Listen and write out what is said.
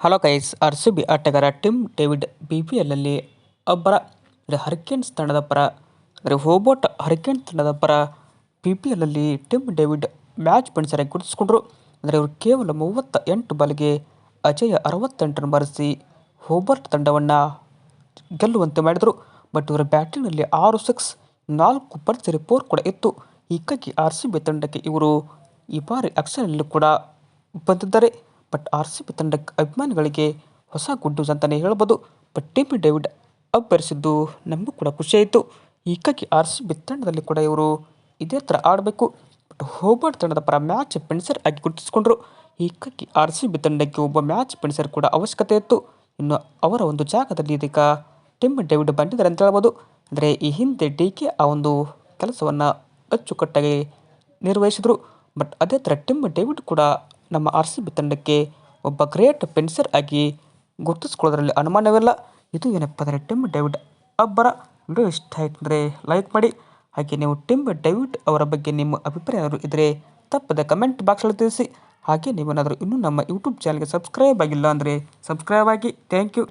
Hello ಕೈಸ್ R C B ಆಟಗಾರ Tim David B P ಎಲ್ಲಲ್ಲಿ ಒಬ್ಬರ ಅಂದರೆ ಹರಿಕೇನ್ಸ್ ತಂಡದ ಪರ ಅಂದರೆ ಹೋಬೋಟ್ ಹರಿಕೇನ್ಸ್ ತಂಡದ ಪರ ಬಿ ಪಿ ಎಲ್ಲಲ್ಲಿ ಟಿಮ್ ಡೇವಿಡ್ ಮ್ಯಾಚ್ ಪೆನ್ಸರಾಗಿ ಗುರುತಿಸಿಕೊಂಡ್ರು. ಅಂದರೆ ಅವರು ಕೇವಲ ಮೂವತ್ತ ಎಂಟು ಬಾಲಿಗೆ ಅಜಯ ಅರವತ್ತೆಂಟನ್ನು ಬಾರಿಸಿ ಹೋಬರ್ಟ್ ತಂಡವನ್ನು ಗೆಲ್ಲುವಂತೆ ಮಾಡಿದರು. ಬಟ್ ಇವರ ಬ್ಯಾಟಿಂಗ್ನಲ್ಲಿ ಆರು ಸಿಕ್ಸ್, ನಾಲ್ಕು ಭರ್ಜರಿ ಫೋರ್ ಕೂಡ ಇತ್ತು. ಹೀಗಾಗಿ ಆರ್ ಸಿ ಬಿ ತಂಡಕ್ಕೆ ಇವರು ಈ ಬಾರಿ ಅಕ್ಷರಲ್ಲೂ ಕೂಡ ಬಂದಿದ್ದಾರೆ. ಬಟ್ ಆರ್ ಸಿ ಬಿ ತಂಡ ಅಭಿಮಾನಿಗಳಿಗೆ ಹೊಸ ಗುಡ್ ನ್ಯೂಸ್ ಅಂತಲೇ ಹೇಳ್ಬೋದು. ಬಟ್ ಟಿಮ್ ಡೇವಿಡ್ ಅಬ್ಬರಿಸಿದ್ದು ನಮಗೂ ಕೂಡ ಖುಷಿಯಾಯಿತು. ಹೀಗಾಗಿ ಆರ್ ಸಿ ಬಿ ತಂಡದಲ್ಲಿ ಕೂಡ ಇವರು ಇದೇ ಥರ ಆಡಬೇಕು. ಬಟ್ ಹೋಬರ್ಟ್ ತಂಡದ ಪರ ಮ್ಯಾಚ್ ಪೆನ್ಸರ್ ಆಗಿ ಗುರುತಿಸಿಕೊಂಡ್ರು. ಹೀಗಾಗಿ ಆರ್ ಸಿ ಬಿ ತಂಡಕ್ಕೆ ಒಬ್ಬ ಮ್ಯಾಚ್ ಪೆನ್ಸರ್ ಕೂಡ ಅವಶ್ಯಕತೆ ಇತ್ತು. ಇನ್ನು ಅವರ ಒಂದು ಜಾಗದಲ್ಲಿ ಇದೀಗ ಟಿಮ್ ಡೇವಿಡ್ ಬಂದಿದ್ದಾರೆ ಅಂತ ಹೇಳ್ಬೋದು. ಅಂದರೆ ಈ ಹಿಂದೆ ಡಿ ಕೆ ಆ ಒಂದು ಕೆಲಸವನ್ನು ಅಚ್ಚುಕಟ್ಟಾಗಿ ನಿರ್ವಹಿಸಿದರು. ಬಟ್ ಅದೇ ಥರ ಟಿಮ್ ಡೇವಿಡ್ ಕೂಡ ನಮ್ಮ ಆರ್ ಸಿ ಬಿ ತಂಡಕ್ಕೆ ಒಬ್ಬ ಗ್ರೇಟ್ ಪೆನ್ಸರ್ ಆಗಿ ಗುರುತಿಸ್ಕೊಳ್ಳೋದ್ರಲ್ಲಿ ಅನುಮಾನವಿಲ್ಲ. ಇದು ಏನಪ್ಪ ಅಂದರೆ ಟಿಮ್ ಡೇವಿಡ್ ಅಬ್ಬರ ವಿಡಿಯೋ ಇಷ್ಟ ಆಯ್ತು ಅಂದರೆ ಲೈಕ್ ಮಾಡಿ. ಹಾಗೆ ನೀವು ಟಿಮ್ ಡೇವಿಡ್ ಅವರ ಬಗ್ಗೆ ನಿಮ್ಮ ಅಭಿಪ್ರಾಯ ಏನಾದರೂ ಇದ್ದರೆ ತಪ್ಪದೆ ಕಮೆಂಟ್ ಬಾಕ್ಸಲ್ಲಿ ತಿಳಿಸಿ. ಹಾಗೆ ನೀವೇನಾದರೂ ಇನ್ನೂ ನಮ್ಮ ಯೂಟ್ಯೂಬ್ ಚಾನಲ್ಗೆ ಸಬ್ಸ್ಕ್ರೈಬ್ ಆಗಿಲ್ಲ ಅಂದರೆ ಸಬ್ಸ್ಕ್ರೈಬ್ ಆಗಿ. Thank you.